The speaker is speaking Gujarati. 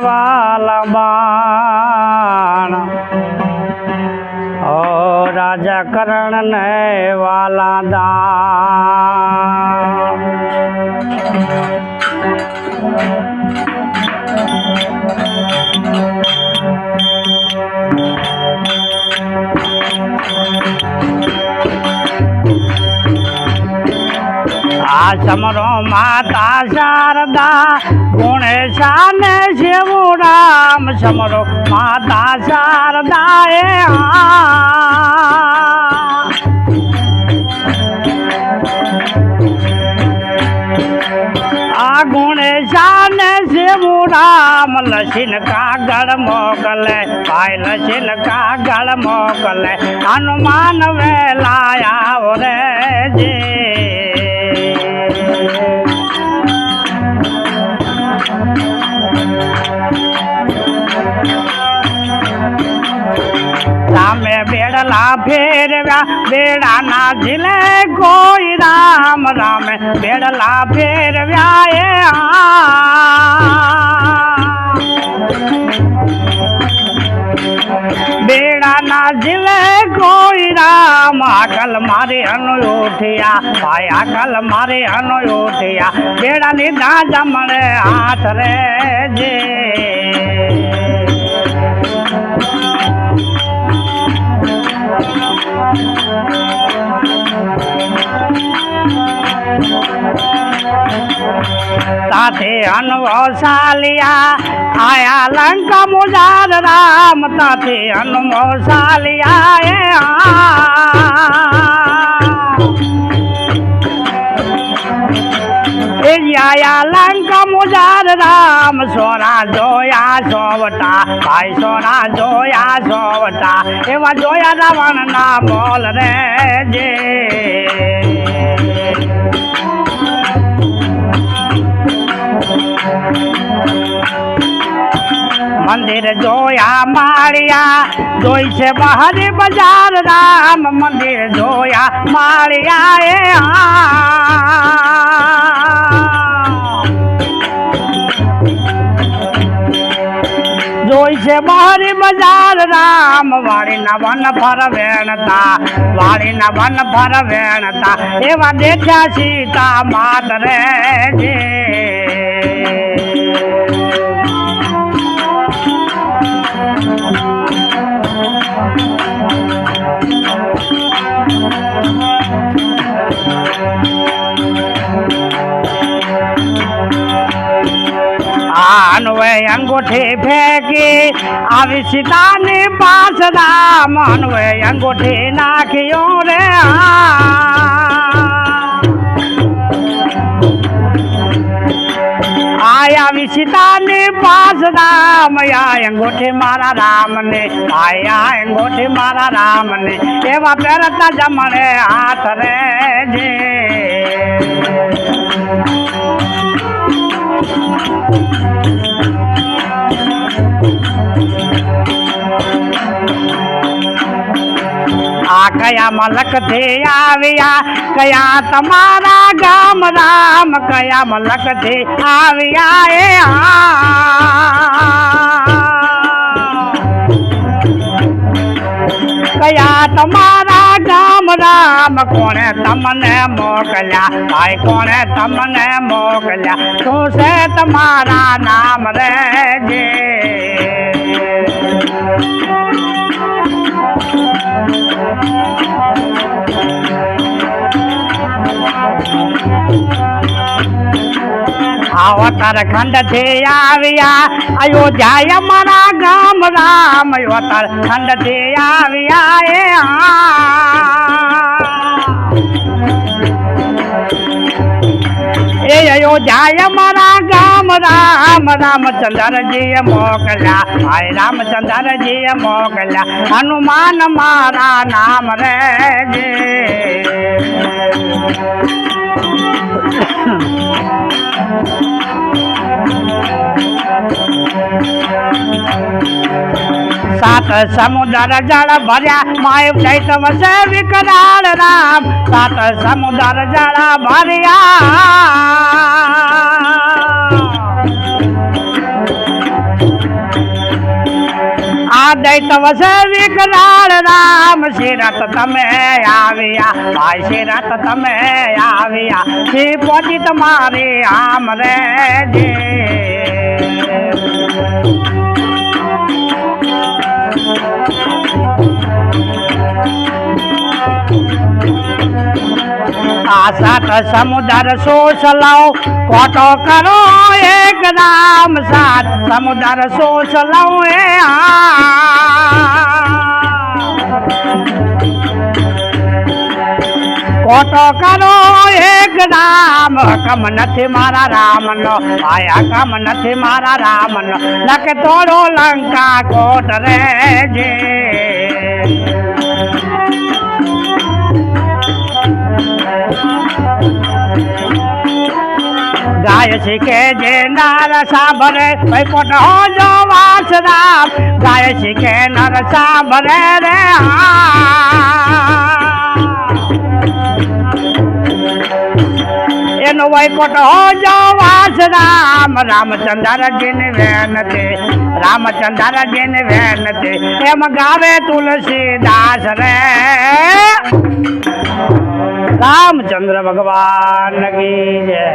વાલા બાણ ઓ રાજા કરણ ને વાલા દાણ આ સમરો માતા શારદા ગુણેશા ને શિવું રામ. સમરો માતા શારદા એ આ ગુણેશા ને શિવું રામ. લસીન કાગળ મોકલે ભાઈ લસીન કાગળ મોકલે હનુમાન વેલાયા રે જે. ફેરવ્યા બેડાના ઝીલે કોઈ રામ રામે બેડલા ફેરવ્યા એ. બેડાના ઝીલે કોઈ રામ આકલ મારે અનુ ઉઠ્યા, ભાઈ આકલ મારે અનુ ઉઠ્યા, બેડાની દાજા મળે હાથ રે જે સાથે અનવસાલિયા આયા લંકા મુજાર રામ સાથે અનવસાલિયા આયા લંકા મુજાર રામ, સોના જોયા સોવટા ભાઈ સોના જોયા સોવટા એવા જોયા રાવણ ના બોલ રે જે મંદિર જોયા માળિયા, જોઈ છે બહાર બજાર રામ, મંદિર જોયા માળિયા એ આ. બજાર રામ વાળીના વન ફર વેણતા વાળીના વન ફર વેણતા એવા દેખ્યા સીતા માત રે જે. અનવે અંગૂઠી ફેંકી આવી સીતાની પાસ રામ અનવે અંગૂઠી નાખ્યો રે આ. આયા વિસીતાની પાસ રામ આયા અંગૂઠી મારા રામને આયા અંગૂઠી મારા રામને એવા પહેરતા જમણે હાથ રે જે આ કયા મલકથી આવ્યા કયા તમારા ગામ રામ કયા મલકથી આવ્યા એ આ. કયા તમારા ગામ રામ કોણે તમને મોકલ્યા ભાઈ કોણે તમને મોકલ્યા શું છે તમારા નામ રે જે અવતાર ખંડથી આવ્યા અયોધ્યા મારા ગામ રામ અવતાર ખંડથી આવ્યા એ આ. એ અયોધ્યા મારા ગામ રામ રામચંદ્રજી મોકલ્યા ભાઈ રામચંદ્રજી મોકલ્યા હનુમાન મારા નામ રે सात समुद्र जल भर्या, माय चैतव से विकराल राम। सात समुद्र जल भर्या। दैतव से विकराल राम। सिरत तमें आविया भाई सिरत तमें आविया। श्रीपति तुम्हारे आम रे जी। સાત સમુદર સોસ લાવ કોટો કરો, એક રામ સાત. સમુદર સોસ લાવ એ કોટો કરો, એક રામ કમ નથી મારા રામનો. આયા કમ નથી મારા રામનો. લખ તોડો લંકા કોટ રે જે. ગાય શીખે જે નર સાંભળે ભાઈ પોટ હો જો વાસના. ગાય શીખે નર સાંભળે રે. એનો વૈકોટ હો જો વાસ રામ રામચંદ્રજી ની વેન છે રામચંદ્રજી ની વેન છે એમ ગાવે તુલસીદાસ રે. રામચંદ્ર ભગવાન કી જય.